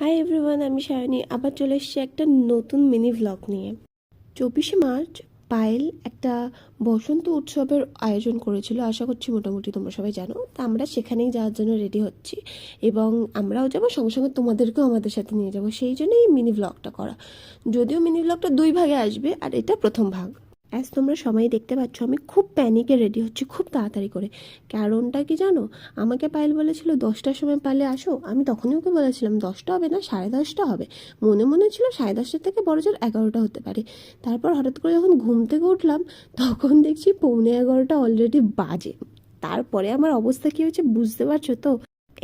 Hi everyone আমি সায়নী। আবার চলে এসেছি একটা নতুন মিনি ভ্লগ নিয়ে। চব্বিশে মার্চ, পায়েল একটা বসন্ত উৎসবের আয়োজন করেছিল, আশা করছি মোটামুটি তোমরা সবাই জানো। তা আমরা সেখানেই যাওয়ার জন্য রেডি হচ্ছি এবং আমরাও যাব, সঙ্গে সঙ্গে তোমাদেরকেও আমাদের সাথে নিয়ে যাব। সেই জন্যই মিনি ভ্লগটা করা। যদিও মিনি ভ্লগটা দুই ভাগে আসবে, আর এটা প্রথম ভাগ। অ্যাজ তোমরা সবাই দেখতে পাচ্ছ, আমি খুব প্যানিকে রেডি হচ্ছি, খুব তাড়াতাড়ি করে। কারণটা কি জানো? আমাকে পায়েল বলেছিল, দশটার সময় পারলে আসো। আমি তখনই ওকে বলেছিলাম, দশটা হবে না, সাড়ে দশটা হবে। মনে মনে ছিল সাড়ে দশটা থেকে বড় জোর এগারোটা হতে পারে। তারপর হঠাৎ করে যখন ঘুম থেকে উঠলাম, তখন দেখছি পৌনে এগারোটা অলরেডি বাজে। তারপরে আমার অবস্থা কী হয়েছে বুঝতে পারছ তো?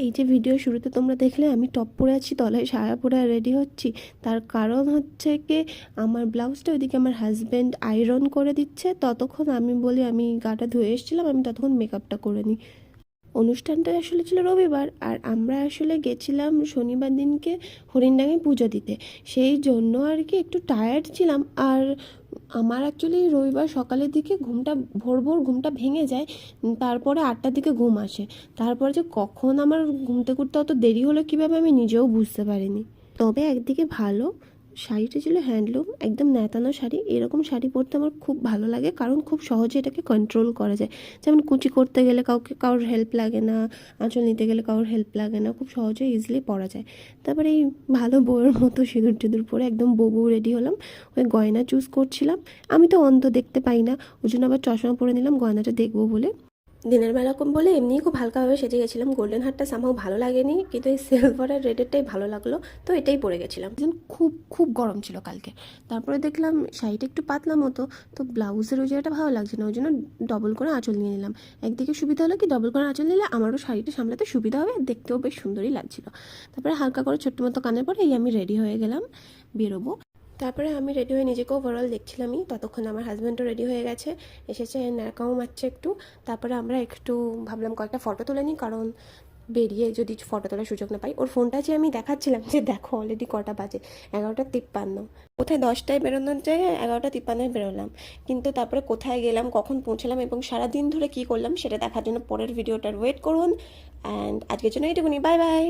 এই যে ভিডিও শুরুতে তোমরা দেখলে, আমি টপ পরে আছি, তলায় সারা পরে রেডি হচ্ছি। তার কারণ হচ্ছে কি, আমার ব্লাউজটা ওইদিকে আমার হাজব্যান্ড আয়রন করে দিচ্ছে। ততক্ষণ আমি বলি, আমি গাটা ধুয়ে এসেছিলাম, আমি ততক্ষণ মেকআপটা করে নিই। অনুষ্ঠানটা আসলে ছিল রবিবার, আর আমরা আসলে গেছিলাম শনিবার দিনকে হরিণডাঙ্গায় পুজো দিতে। সেই জন্য আর কি একটু টায়ার্ড ছিলাম, আর আমার অ্যাকচুয়ালি রবিবার সকালের দিকে ঘুমটা, ভোর ভোর ঘুমটা ভেঙে যায়, তারপরে আটটার দিকে ঘুম আসে। তারপরে যে কখন আমার ঘুমতে করতে অত দেরি হলো কীভাবে আমি নিজেও বুঝতে পারিনি। তবে একদিকে ভালো শাড়িটা ছিল হ্যান্ডলুম, একদম ন্যাতানো শাড়ি। এরকম শাড়ি পরতে আমার খুব ভালো লাগে, কারণ খুব সহজে এটাকে কন্ট্রোল করা যায়। যেমন কুচি করতে গেলে কাউকে, কারোর হেল্প লাগে না, আঁচল নিতে গেলে কারোর হেল্প লাগে না, খুব সহজে ইজিলি পরা যায়। তারপরে এই ভালো বউয়ের মতো সিঁদুর টিঁদুর পরে একদম বউ রেডি হলাম, ওই গয়না চুজ করছিলাম। আমি তো অন্ধ দেখতে পাই না, ওই জন্য আবার চশমা পরে নিলাম, গয়নাটা দেখব বলে। দিনের বেলা কম বলে এমনিই খুব হালকাভাবে সেজে গেছিলাম। গোল্ডেন হারটা সামাও ভালো লাগেনি, কিন্তু এই সিলভার আর রেডেরটাই ভালো লাগল, তো এটাই পরে গেছিলাম। খুব খুব গরম ছিল কালকে। তারপরে দেখলাম শাড়িটা একটু পাতলা মতো, তো ব্লাউজের ওই জায়গাটা ভালো লাগছে না, ওই জন্য ডবল করে আঁচল নিয়ে নিলাম। একদিকে সুবিধা হলো কি ডবল করে আঁচল নিলে আমারও শাড়িটা সামলাতে সুবিধা হবে, দেখতেও বেশ সুন্দরই লাগছিল। তারপরে হালকা করে ছোট্ট মতো কানের পরে এই আমি রেডি হয়ে গেলাম, বেরোবো। তারপরে আমি রেডি হয়ে নিজেকে ওভারঅল দেখছিলামই। ততক্ষণ আমার হাজব্যান্ডও রেডি হয়ে গেছে। এসেছে ন্যাকাও মারছে একটু। তারপরে আমরা একটু ভাবলাম কয়েকটা ফটো তুলে নিই, কারণ বেরিয়ে যদি ফটো তোলার সুযোগ না পাই। ওর ফোনটা যে আমি দেখাচ্ছিলাম, যে দেখো অলরেডি কটা বাজে, এগারোটা তিপ্পান্ন। কোথায় দশটায় বেরোনোর জায়গায় এগারোটা তিপ্পান্নয় বেরোলাম। কিন্তু তারপরে কোথায় গেলাম, কখন পৌঁছলাম এবং সারাদিন ধরে কী করলাম, সেটা দেখার জন্য পরের ভিডিওটার ওয়েট করুন। অ্যান্ড আজকের জন্য এইটুকুনি। Bye bye